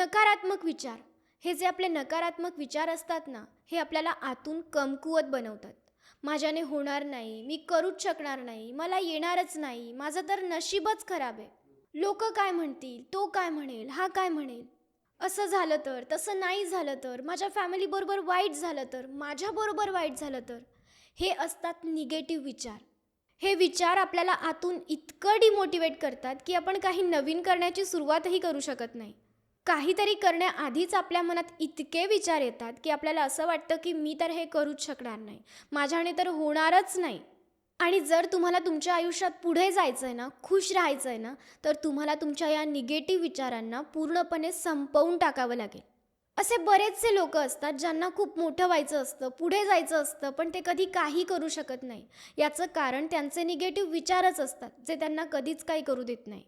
नकारात्मक विचार. हे जे आपले नकारात्मक विचार असतात ना हे आपल्याला आतून कमकुवत बनवतात. माझ्याने होणार नाही मी करूच शकणार नाही मला येणारच नाही माझं तर नशीबच खराब आहे. लोक काय म्हणतील तो काय म्हणेल हा काय म्हणेल? असं झालं तर तसं नाही झालं तर माझ्या फॅमिलीबरोबर वाईट झालं तर माझ्याबरोबर वाईट झालं तर? हे असतात निगेटिव्ह विचार. हे विचार आपल्याला आतून इतकं डिमोटिवेट करतात की आपण काही नवीन करण्याची सुरुवातही करू शकत नाही. काहीतरी करण्याआधीच आपल्या मनात इतके विचार येतात की आपल्याला असं वाटतं की मी तर हे करूच शकणार नाही. माझ्याने तर होणारच नाही. आणि जर तुम्हाला तुमच्या आयुष्यात पुढे जायचं आहे ना खुश राहायचं आहे ना तर तुम्हाला तुमच्या या निगेटिव्ह विचारांना पूर्णपणे संपवून टाकावं लागेल. असे बरेचसे लोक असतात ज्यांना खूप मोठं व्हायचं असतं पुढे जायचं असतं पण ते कधी काही करू शकत नाही. याचं कारण त्यांचे निगेटिव्ह विचारच असतात जे त्यांना कधीच काही करू देत नाही.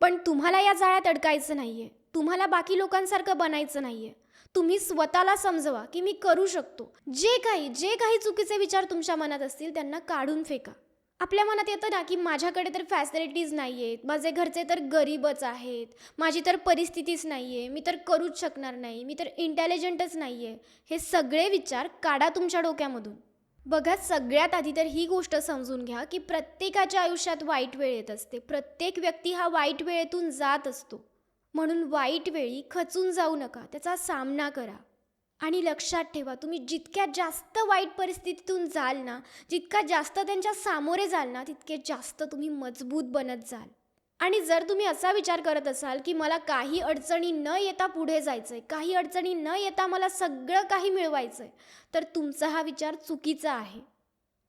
पण तुम्हाला या जाळ्यात अडकायचं नाही आहे तुम्हाला बाकी लोकांसारखं बनायचं नाही आहे तुम्ही स्वतःला समजवा की मी करू शकतो. जे काही जे काही चुकीचे विचार तुमच्या मनात असतील त्यांना काढून फेका. आपल्या मनात येतं ना की माझ्याकडे तर फॅसिलिटीज नाही आहेत माझे घरचे तर गरीबच आहेत. माझी तर परिस्थितीच नाही आहे मी तर करूच शकणार नाही. मी तर इंटेलिजंटच नाही आहे हे सगळे विचार काढा तुमच्या डोक्यामधून. बघा सगळ्यात आधी तर ही गोष्ट समजून घ्या की प्रत्येकाच्या आयुष्यात वाईट वेळ येत असते. प्रत्येक व्यक्ती हा वाईट वेळेतून जात असतो. म्हणून वाईट वेळी खचून जाऊ नका. त्याचा सामना करा. आणि लक्षात ठेवा तुम्ही जितक्या जास्त वाईट परिस्थितीतून जाल ना जितका जास्त त्यांच्या सामोरे जाल ना तितके जास्त तुम्ही मजबूत बनत जाल. आणि जर तुम्ही असा विचार करत असाल की मला काही अडचणी न येता पुढे जायचं आहे काही अडचणी न येता मला सगळं काही मिळवायचं आहे तर तुमचा हा विचार चुकीचा आहे.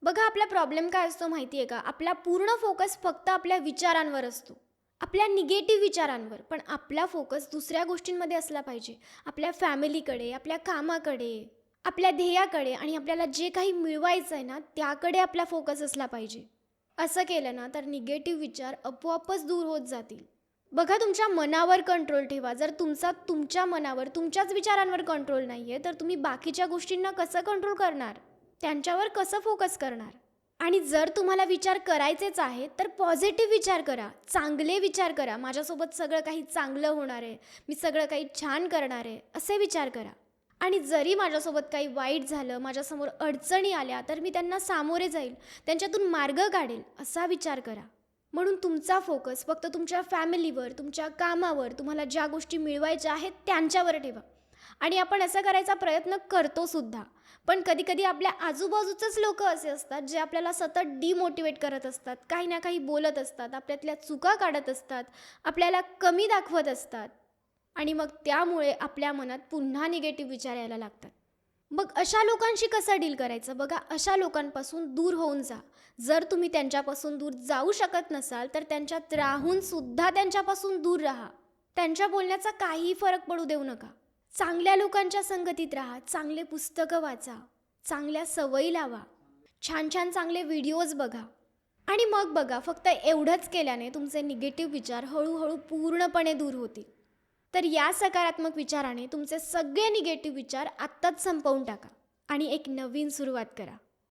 बघा आपला प्रॉब्लेम काय असतो माहिती आहे का? आपला पूर्ण फोकस फक्त आपल्या विचारांवर असतो. आपल्या निगेटिव्ह विचारांवर पण आपला फोकस दुसऱ्या गोष्टींमध्ये असला पाहिजे. आपल्या फॅमिलीकडे आपल्या कामाकडे आपल्या ध्येयाकडे आणि आपल्याला जे काही मिळवायचं आहे ना त्याकडे आपला फोकस असला पाहिजे. असं केलं ना तर निगेटिव्ह विचार आपोआपच दूर होत जातील. बघा तुमच्या मनावर कंट्रोल ठेवा. जर तुमचा तुमच्या मनावर तुमच्याच विचारांवर कंट्रोल नाही आहे तर तुम्ही बाकीच्या गोष्टींना कसं कंट्रोल करणार? त्यांच्यावर कसं फोकस करणार? आणि जर तुम्हाला विचार करायचेच आहे तर पॉझिटिव्ह विचार करा. चांगले विचार करा. माझ्यासोबत सगळं काही चांगलं होणार आहे. मी सगळं काही छान करणार आहे. असे विचार करा. आणि जरी माझ्यासोबत काही वाईट झालं माझ्यासमोर अडचणी आल्या तर मी त्यांना सामोरे जाईल. त्यांच्यातून मार्ग काढेल. असा विचार करा. म्हणून तुमचा फोकस फक्त तुमच्या फॅमिलीवर तुमच्या कामावर तुम्हाला ज्या गोष्टी मिळवायच्या आहेत त्यांच्यावर ठेवा. आणि आपण असं करायचा प्रयत्न करतो सुद्धा. पण कधीकधी आपल्या आजूबाजूचेच लोक असे असतात जे आपल्याला सतत डिमोटिवेट करत असतात काही ना काही बोलत असतात आपल्यातल्या चुका काढत असतात आपल्याला कमी दाखवत असतात. आणि मग त्यामुळे आपल्या मनात पुन्हा निगेटिव्ह विचार यायला लागतात. मग अशा लोकांशी कसं डील करायचं? बघा अशा लोकांपासून दूर होऊन जा. जर तुम्ही त्यांच्यापासून दूर जाऊ शकत नसाल तर त्यांच्यात राहून सुद्धा त्यांच्यापासून दूर राहा. त्यांच्या बोलण्याचा काही फरक पडू देऊ नका. चांगल्या लोकांच्या संगतीत राहा चांगले पुस्तकं वाचा चांगल्या सवयी लावा छान छान चांगले व्हिडिओज बघा. आणि मग बघा फक्त एवढंच केल्याने तुमचे निगेटिव्ह विचार हळूहळू पूर्णपणे दूर होतील. तर या सकारात्मक विचाराने तुमचे सगळे निगेटिव्ह विचार आत्ताच संपवून टाका आणि एक नवीन सुरुवात करा.